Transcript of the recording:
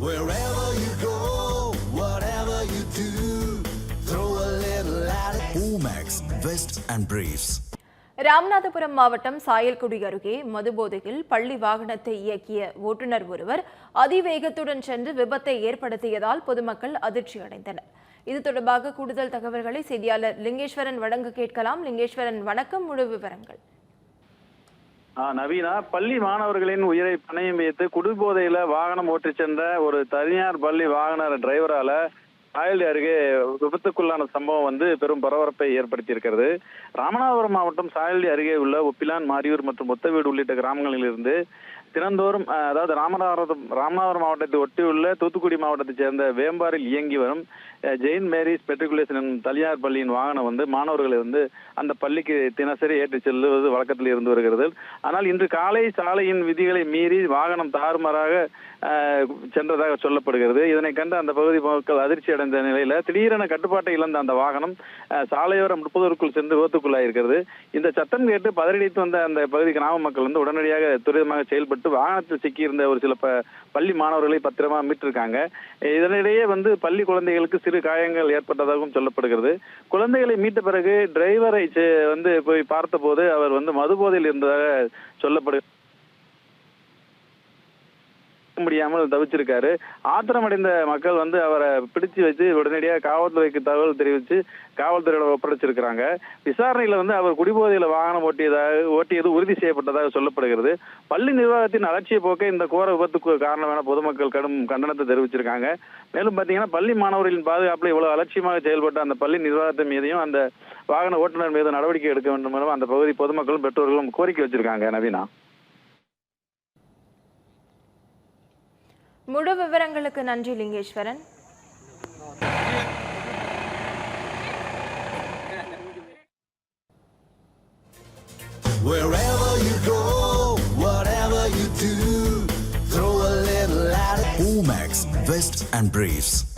Wherever you go, whatever you do, throw a little at it. Omax, Vest and Briefs. Ramanathapuram மாவட்டம் சாயல்குடி அருகே மதுபோதையில் பள்ளி வாகனத்தை இயக்கிய ஓட்டுநர் ஒருவர் அதிவேகத்துடன் சென்று விபத்தை ஏற்படுத்தியதால் பொதுமக்கள் அதிர்ச்சி அடைந்தனர் இது தொடர்பாக கூடுதல் தகவல்களை செய்தியாளர் லிங்கேஸ்வரன் வழங்க கேட்கலாம் லிங்கேஸ்வரன் வணக்கம் முழு விவரங்கள் நவீனா பள்ளி மாணவர்களின் உயிரை பணையம் வைத்து குடிபோதையில வாகனம் ஓட்டிச் சென்ற ஒரு தனியார் பள்ளி வாகன டிரைவரால காயல் அருகே விபத்துக்குள்ளான சம்பவம் வந்து பெரும் பரபரப்பை ஏற்படுத்தி இருக்கிறது ராமநாதபுரம் மாவட்டம் சாயல்டி அருகே உள்ள ஒப்பிலான் மாரியூர் மற்றும் ஒத்தவீடு உள்ளிட்ட கிராமங்களிலிருந்து தினந்தோறும் அதாவது ராமநாதபுரம் ராமநாதபுரம் மாவட்டத்தை ஒட்டியுள்ள தூத்துக்குடி மாவட்டத்தைச் சேர்ந்த வேம்பாரில் இயங்கி வரும் ஜெயின் மேரிஸ் மெட்ரிகுலேஷன் தனியார் பள்ளியின் வாகனம் வந்து மாணவர்களை வந்து அந்த பள்ளிக்கு தினசரி ஏற்றிச் செல்லுவது வழக்கத்தில் இருந்து வருகிறது. ஆனால் இன்று காலை சாலையின் விதிகளை மீறி வாகனம் தாறுமாறாக சென்றதாக சொல்லப்படுகிறது. இதனை கண்டு அந்த பகுதி மக்கள் அதிர்ச்சி அடைந்த நிலையில திடீரென கட்டுப்பாட்டை இழந்த அந்த வாகனம் சாலையோரம் முப்பதற்குள் சென்று விபத்துக்குள்ளாயிருக்கிறது இந்த சத்தம் கேட்டு பதறடித்து வந்த அந்த பகுதி கிராம மக்கள் வந்து உடனடியாக துரிதமாக செயல்பட்டு வாகனத்தில் சிக்கியிருந்த ஒரு சில ப- பள்ளி மாணவர்களை பத்திரமா மீட்டிருக்காங்க. இதனிடையே வந்து பள்ளி குழந்தைகளுக்கு சிறு காயங்கள் ஏற்பட்டதாகவும் சொல்லப்படுகிறது. குழந்தைகளை மீட்ட பிறகு டிரைவரை வந்து போய் பார்த்தபோது அவர் வந்து மதுபோதையில் இருந்ததாக சொல்லப்படுகிறது. முடியாமல் தவிச்சிருக்காரு. ஆத்திரமடைந்த மக்கள் வந்து அவரை பிடிச்சு வச்சு உடனடியாக காவல்துறைக்கு தகவல் தெரிவித்து காவல்துறையோட ஒப்படைச்சிருக்கிறாங்க. விசாரணையில வந்து அவர் குடிபோதையில வாகனம் ஓட்டியதாக ஓட்டியது உறுதி செய்யப்பட்டதாக சொல்லப்படுகிறது. பள்ளி நிர்வாகத்தின் அலட்சிய போக்கே இந்த கோர விபத்துக்கு காரணமான பொதுமக்கள் கடும் கண்டனத்தை தெரிவிச்சிருக்காங்க. மேலும் பாத்தீங்கன்னா பள்ளி மாணவர்களின் பாதுகாப்புல இவ்வளவு அலட்சியமாக செயல்பட்ட அந்த பள்ளி நிர்வாகத்தின் மீதையும் அந்த வாகன ஓட்டுநர் மீது நடவடிக்கை எடுக்க வேண்டும் எனவும் அந்த பகுதி பொதுமக்களும் பெற்றோர்களும் கோரிக்கை வச்சிருக்காங்க நவீனா. முழு விவரங்களுக்கு நன்றி Lingeswaran Wherever you go, whatever you do, throw a little at it. Omax, Vest and Briefs.